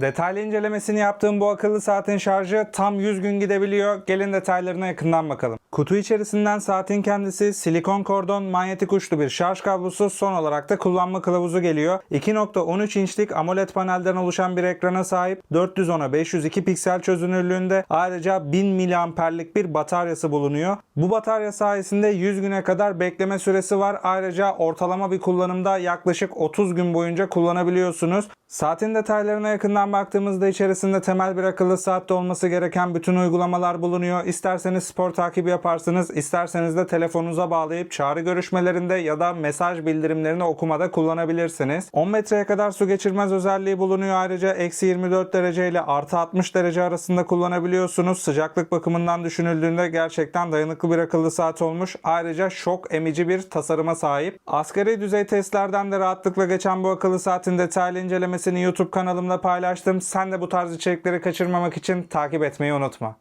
Detaylı incelemesini yaptığım bu akıllı saatin şarjı tam 100 gün gidebiliyor. Gelin detaylarına yakından bakalım. Kutu içerisinden saatin kendisi silikon kordon manyetik uçlu bir şarj kablosu son olarak da kullanma kılavuzu geliyor. 2.13 inçlik AMOLED panelden oluşan bir ekrana sahip 410'a 502 piksel çözünürlüğünde ayrıca 1000 miliamperlik bir bataryası bulunuyor. Bu batarya sayesinde 100 güne kadar bekleme süresi var. Ayrıca ortalama bir kullanımda yaklaşık 30 gün boyunca kullanabiliyorsunuz. Saatin detaylarına yakından baktığımızda içerisinde temel bir akıllı saatte olması gereken bütün uygulamalar bulunuyor. İsterseniz spor takibi yaparsınız, isterseniz de telefonunuza bağlayıp çağrı görüşmelerinde ya da mesaj bildirimlerini okumada kullanabilirsiniz. 10 metreye kadar su geçirmez özelliği bulunuyor. Ayrıca eksi 24 derece ile artı 60 derece arasında kullanabiliyorsunuz. Sıcaklık bakımından düşünüldüğünde gerçekten dayanıklı bir akıllı saat olmuş. Ayrıca şok emici bir tasarıma sahip. Asgari düzey testlerden de rahatlıkla geçen bu akıllı saatin detaylı incelemesini YouTube kanalımda paylaştım. Sen de bu tarz içerikleri kaçırmamak için takip etmeyi unutma.